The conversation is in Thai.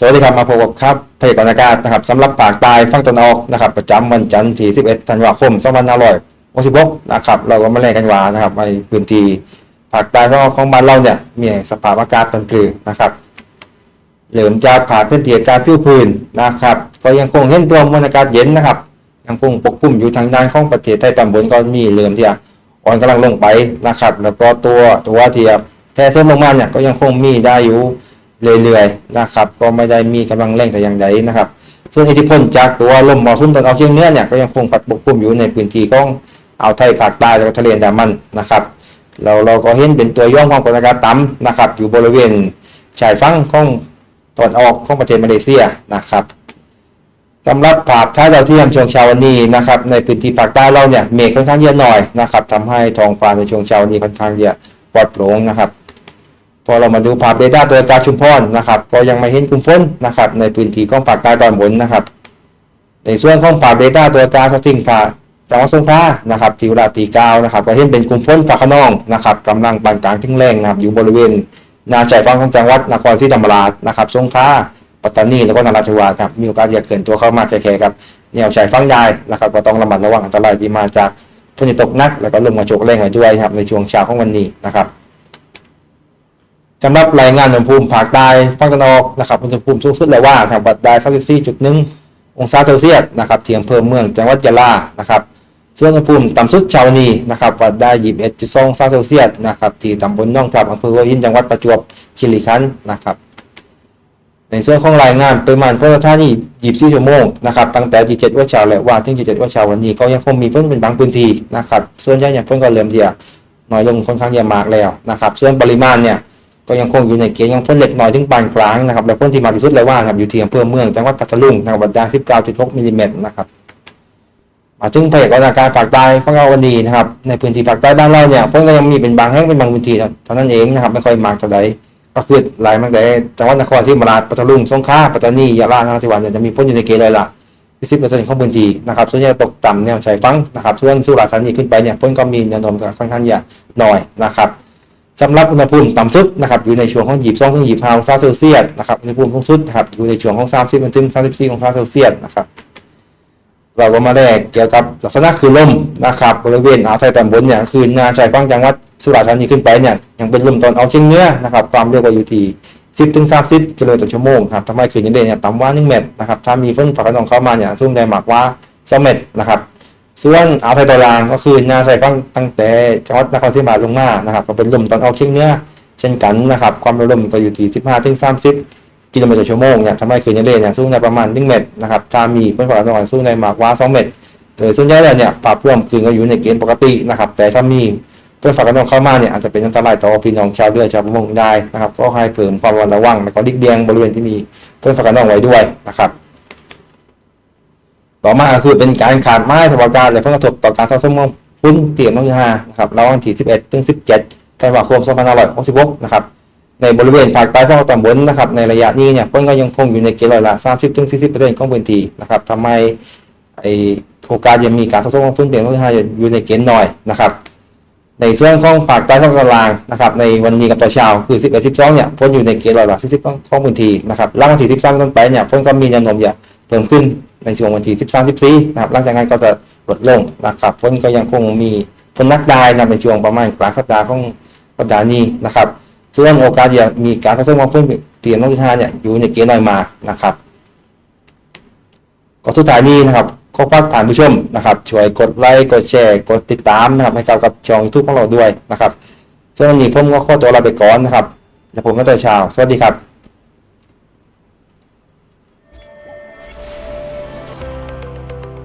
สวัสดีครับมาพบกับครับเพจกรอากาศนะครับสำหรับภาคใต้ฝั่งตะนออกนะครับ ประจำวันจันทร์ที่ 11 ธันวาคม 2566นะครับเราก็มาเล่นกันว่านะครับในพื้นที่ภาคใต้ของของบ้านเราเนี่ยมีสภาพอากาศเป็นปลือนะครับเหลิมจากผ่านพื้นที่อากาศผิวพื้นนะครับ ก็ยังคงเห็นตัวมวลอากาศเย็นนะครับ ยังคงปกคลุมอยู่ทางด้านของประเทศใต้ตอนบนก็มีเหลิมที่อ่อนกำลังลงไปนะครับ แล้วก็ตัวตัวที่แพร่เส้นลงมาเนี่ยก็ยังคงมีได้อยู่ เรื่อยๆนะครับ ก็ไม่ได้มีกำลังแรงแต่อย่างใดนะครับ ส่วนอิทธิพลจากตัวลมมรสุมตะวันออกเฉียงเหนือเนี่ยก็ยังคงพัดปกคลุมอยู่ในพื้นที่ของอ่าวไทยภาคใต้แล้วก็ทะเลอันดามันนะครับ เราเราก็เห็นเป็นตัวย่อมความกดอากาศต่ำนะครับ อยู่บริเวณชายฝั่งของตะวันออกของประเทศมาเลเซียนะครับสำหรับภาพท้าดาวเทียมช่วงเช้าวันนี้นะครับในพื้นที่ภาคใต้เราเนี่ยเมฆค่อนข้างเยอะหน่อยนะครับทำให้ท้องฟ้าในช่วงเช้าวันนี้ค่อนข้างเยอะปลอดโปร่งนะครับ พอเรามาดูภาพเบต้าตัวจากชุมพรนะครับ ก็ยังไม่เห็นกลุ่มฝนนะครับในพื้นที่ของภาคใต้ตอนบนนะครับ ในส่วนของภาพเบต้าตัวกาสติงฟ้าจังหวัดสงขลานะครับที่เวลาตีเก้านะครับก็เห็นเป็นกลุ่มฝนฟ้าขนองนะครับกำลังปานกลางถึงแรงนะครับอยู่บริเวณนาชายฝั่งของจังหวัดนครศรีธรรมราชนะครับสงขลาปัตตานีแล้วก็นราธิวาสครับมีโอกาสจะเกินตัวเข้ามาแค่ๆครับแนวชายฝั่งใต้นะครับก็ต้องระมัดระวังอันตรายที่มาจากฝนตกหนักแล้วก็ลมกระโชกแรงไว้ด้วยครับในช่วงเช้าของวันนี้นะครับ สำหรับรายงานอุณหภูมิภาคใต้ภาคตะวันออกนะครับอุณหภูมิสูงสุดเลยว่าทางวัดได้34.1 องศาเซลเซียสนะครับเที่อำเภอเมืองจังหวัดยะลานะครับส่วนอุณหภูมิต่ำสุดชาวันนี้นะครับวัดได้21.2องศาเซลเซียสนะครับที่ตำบลน้องปรับอำเภอหัวหินจังหวัดประจวบคีรีขันธ์นะครับในส่วนของรายงานปริมาณฝนท่านี่24ชั่วโมงนะครับตั้งแต่ที่7ว่าเช้าและว่าถึง7ว่าเช้าวันนี้ก็ยังคงมีฝนเป็นบางพื้นที่นะครับส่วนใหญ่เนี่ยฝนก็เริ่มที่จะน้อยลงค่อนข้างจะมากแล้วนะครับส่วนปริมาณเนี่ย ก็ยังคงอยู่ในเกณฑ์ยังพ้นเล็กน้อยถึงปานกลางนะครับและพ้นที่มากที่สุดเลยว่าครับอยู่ที่อำเภอเมืองจังหวัดพัทลุงนะครับวัดได้19.6มิลลิเมตรนะครับมาถึงพยากรณ์อากาศภาคใต้ของเราวันนี้นะครับ ในพื้นที่ภาคใต้บ้านเราเนี่ยฝนก็ยังมีเป็นบางแห่งเป็นบางพื้นที่เท่านั้นเองนะครับไม่ค่อยมากเท่าใดก็คือหลายมากแต่จังหวัดนครศรีธรรมราชพัทลุงสงขลาปัตตานียะลานราธิวาสเนี่ยจะมีฝนอยู่ในเกณฑ์เลยล่ะที่10%ของพื้นที่นะครับส่วนใหญ่ตกต่ำแนวชายฝั่งนะครับส่วนสุราษฎร์ธานีขึ้นไปเนี่ยฝนก็มีแนวโน้มค่อนข้างจะน้อยนะครับ สำหรับอุณหภูมิต่ำสุดนะครับอยู่ในช่วงของ22ถึง25องศาเซลเซียสนะครับอุณหภูมิสูงสุดนะครับอยู่ในช่วงของ30ถึง34องศาเซลเซียสนะครับเราก็มาแรกเกี่ยวกับลักษณะคือลมนะครับบริเวณอ่าวไทยตอนบนเนี่ยคือนาชายฝั่งจังหวัดสุราษฎร์ธานีขึ้นไปเนี่ยยังเป็นลมตอนออกเฉียงเหนือนะครับความเร็วก็อยู่ที่10ถึง30กิโลต่อชั่วโมงครับทำให้คืนนี้เนี่ยต่ำกว่า1เมตรนะครับถ้ามีฝนฟ้าขนองเข้ามาเนี่ยสูงได้มากกว่า2เมตรนะครับ ส่วนอาวไทยตอนล่างก็คือนาชายฝั่งตั้งแต่จังหวัดนครศรีธรรมราชลงมานะครับก็เป็นลมตอนออกเฉียงเหนือเช่นกันนะครับความเร็วลมก็อยู่ที่ 15ถึง30 กิโลเมตรต่อชั่วโมงเนี่ยทำให้คืนนี้เนี่ยสูงได้ประมาณ1เมตรนะครับถ้ามีฝนฟ้าขนองสูงได้มากกว่า 2 เมตรโดยส่วนใหญ่แล้วเนี่ยปรับร่วมคืนก็อยู่ในเกณฑ์ปกตินะครับแต่ถ้ามีฝนฟ้าขนองเข้ามาเนี่ยอาจจะเป็นอันตรายต่อพี่น้องชาวเรือชาวประมงได้นะครับ ก็ให้เพิ่มความระวังแล้วก็ดิกเดียงบริเวณที่มีฝนฟ้าขนองไว้ด้วยนะครับ ต่อมาคือเป็นการขาดไม้ทวาการและผลกระทบต่อการสะสมของฝุ่นเปี่ยมน้องยานะครับระหว่างที่ 11 ถึง 17ธันวาคม2566นะครับในบริเวณภาคใต้ภาคตอนบนนะครับในระยะนี้เนี่ยฝนก็ยังคงอยู่ในเกณฑ์ร้อยละ 30ถึง40%ของพื้นที่นะครับทำให้ไอโอกาสยังมีการสะสมของฝุ่นเปี่ยมน้องยาอยู่ในเกณฑ์น้อยนะครับในส่วนของภาคใต้ภาคกลางนะครับในวันนี้กับตอเช้าคือ 11 12เนี่ยฝนอยู่ในเกณฑ์ร้อยละ40ของพื้นที่นะครับหลังวันที่ 13ต้นไปเนี่ยฝนก็มีแนวโน้มจะ เพิ่มขึ้นในช่วงวันที่ 13 14นะครับหลังจากนั้นก็จะลดลงนะครับฝนก็ยังคงมีฝนนักได้นะในช่วงประมาณกลางสัปดาห์ของสัปดาห์นี้นะครับส่วนโอกาสที่จะมีการสะสมของฝนเปลี่ยนลงท่าเนี่ยอยู่ในเกณฑ์น้อยมากนะครับก็สุดท้ายนี้นะครับขอฝากท่านผู้ชมนะครับช่วยกดไลค์กดแชร์กดติดตามนะครับให้กับกับช่องยูทูบของเราด้วยนะครับส่วนวันนี้ผมก็ขอตัวลาไปก่อนนะครับแล้วผมก็ตัวเช้าสวัสดีครับ